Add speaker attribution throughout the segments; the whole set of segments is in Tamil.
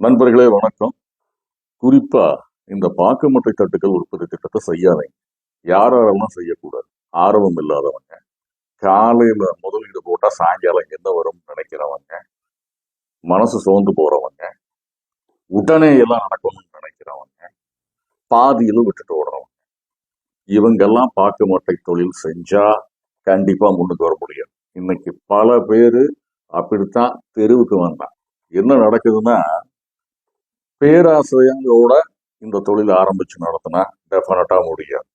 Speaker 1: நண்பர்களே வணக்கம். குறிப்பா இந்த பாக்கு மட்டை தட்டுக்கள் உற்பத்தி திட்டத்தை செய்யாதீங்க. யாரெல்லாம் செய்யக்கூடாது? ஆர்வம் இல்லாதவங்க. காலையில முதலீடு போட்டா சாயங்காலம் என்ன வரும்னு நினைக்கிறவங்க. மனசு சோர்ந்து போறவங்க. உடனே எல்லாம் நடக்கணும்னு நினைக்கிறவங்க. பாதியில விட்டுட்டு ஓடுறவங்க. இவங்கெல்லாம் பாக்கு மட்டை தொழில் செஞ்சா கண்டிப்பா முன்னுக்கு வர முடியும் இன்னைக்கு பல பேர் அப்படித்தான் தெருவுக்கு வந்தான் என்ன நடக்குதுன்னா பேராசையோட இந்த தொழில் ஆரம்பித்து நடத்தினா டெஃபினட்டாக முடியாது.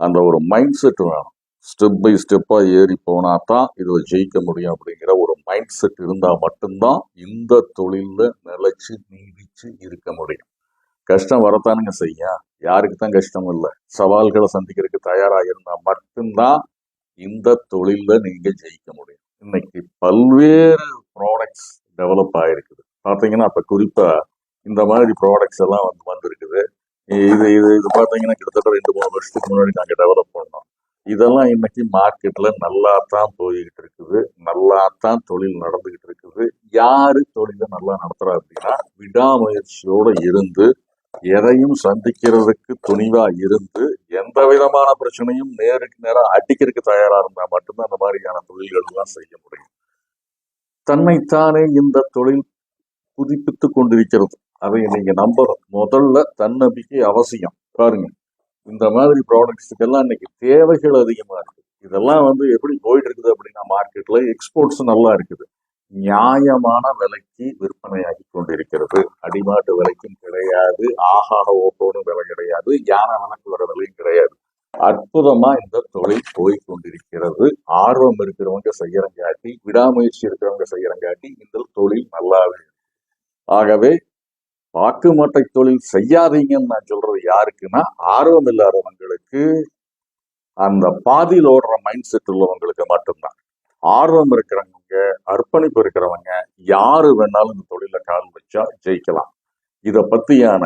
Speaker 1: அந்த ஒரு மைண்ட் செட் வேணும். ஸ்டெப் பை ஸ்டெப்பாக ஏறி போனால் தான் இதை ஜெயிக்க முடியும் அப்படிங்கிற ஒரு மைண்ட் செட் இருந்தால் மட்டும்தான் இந்த தொழிலில் நிலச்சி நீடிச்சு இருக்க முடியும். கஷ்டம் வரத்தானுங்க செய்ய யாருக்கு தான் கஷ்டம் இல்லை. சவால்களை சந்திக்கிறதுக்கு தயாராக இருந்தால் மட்டும்தான் இந்த தொழிலில் நீங்கள் ஜெயிக்க முடியும். இன்னைக்கு பல்வேறு ப்ராடக்ட்ஸ் டெவலப் ஆகிருக்குது பார்த்தீங்கன்னா அப்போ குறிப்பாக இந்த மாதிரி ப்ராடக்ட்ஸ் எல்லாம் வந்து வந்திருக்குது. இது இது இது பார்த்தீங்கன்னா கிட்டத்தட்ட ரெண்டு மூணு வருஷத்துக்கு முன்னாடி நாங்கள் டெவலப் பண்ணோம். இதெல்லாம் இன்னைக்கு மார்க்கெட்டில் நல்லா தான் போய்கிட்டு இருக்குது. நல்லா தான் தொழில் நடந்துகிட்டு இருக்குது. யார் தொழிலை நல்லா நடத்துகிறா அப்படின்னா விடாமுயற்சியோடு இருந்து எதையும் சந்திக்கிறதுக்கு துணிவா இருந்து எந்த விதமான பிரச்சனையும் நேருக்கு நேராக அடிக்கிறதுக்கு தயாரா இருந்தா மட்டும்தான் அந்த மாதிரியான தொழில்கள்லாம் செய்ய முடியும். தன்னைத்தானே இந்த தொழில் புதுப்பித்துக் கொண்டிருக்கிறது. அதை நீங்க நம்பணும் முதல்ல தன்னம்பிக்கை அவசியம். பாருங்க. இந்த மாதிரி ப்ராடக்ட்ஸுக்கெல்லாம் இன்னைக்கு தேவைகள் அதிகமா இருக்கு. இதெல்லாம் வந்து எப்படி போயிட்டு இருக்குது அப்படின்னா மார்க்கெட்ல எக்ஸ்போர்ட்ஸ் நல்லா இருக்குது. நியாயமான விலைக்கு விற்பனையாகி கொண்டிருக்கிறது. அடிமாட்டு விலைக்கும் கிடையாது. ஆகாக ஓட்டோனும் விலை கிடையாது. யானை விலைக்கு வர விலையும் கிடையாது. அற்புதமா இந்த தொழில் போய் கொண்டிருக்கிறது. ஆர்வம் இருக்கிறவங்க செய்யறங்காட்டி விடாமுயற்சி இருக்கிறவங்க செய்யறங்காட்டி இந்த தொழில் நல்லாவே ஆகவே பாக்கு மட்டை தொழில் செய்யாதீங்கன்னு நான் சொல்றது யாருக்குன்னா ஆர்வம் இல்லாதவங்களுக்கு அந்த பாதியில் ஓடுற மைண்ட் செட் உள்ளவங்களுக்கு மட்டும்தான். ஆர்வம் இருக்கிறவங்க அர்ப்பணிப்பு இருக்கிறவங்க யாரு வேணாலும் இந்த தொழில கால் வச்சா ஜெயிக்கலாம். இதை பத்தியான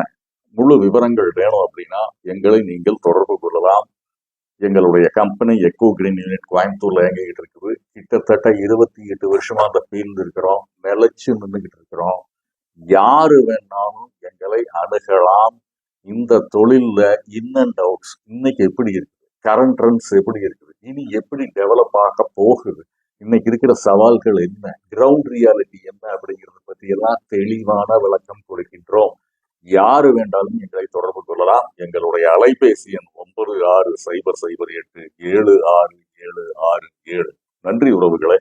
Speaker 1: முழு விவரங்கள் வேணும் அப்படின்னா எங்களை நீங்கள் தொடர்பு கொள்ளலாம். எங்களுடைய கம்பெனி எக்கோ கிரீன் யூனிட் கோயம்புத்தூர்ல இயங்கிக்கிட்டு இருக்குது. கிட்டத்தட்ட இருபத்தி எட்டு வருஷமா அந்த ஃபீல்டு இருக்கிறோம். நிலைச்சு நின்றுகிட்டு இருக்கிறோம். யாரு வேணாலும் எங்களை அணுகலாம். இந்த தொழில்ல இன் அண்ட் அவுட்ஸ் இன்னைக்கு எப்படி இருக்குது? கரண்ட் ட்ரெண்ட்ஸ் எப்படி இருக்குது? இனி எப்படி டெவலப் ஆக போகுது? இன்னைக்கு இருக்கிற சவால்கள் என்ன? கிரவுண்ட் ரியாலிட்டி என்ன அப்படிங்கிறத பத்தி எல்லாம் தெளிவான விளக்கம் கொடுக்கின்றோம். யாரு வேண்டாலும் எங்களை தொடர்பு கொள்ளலாம். எங்களுடைய அலைபேசி எண் ஒன்பது ஆறு சைபர் சைபர் எட்டு ஏழு ஆறு ஏழு ஆறு ஏழு. நன்றி உறவுகளை.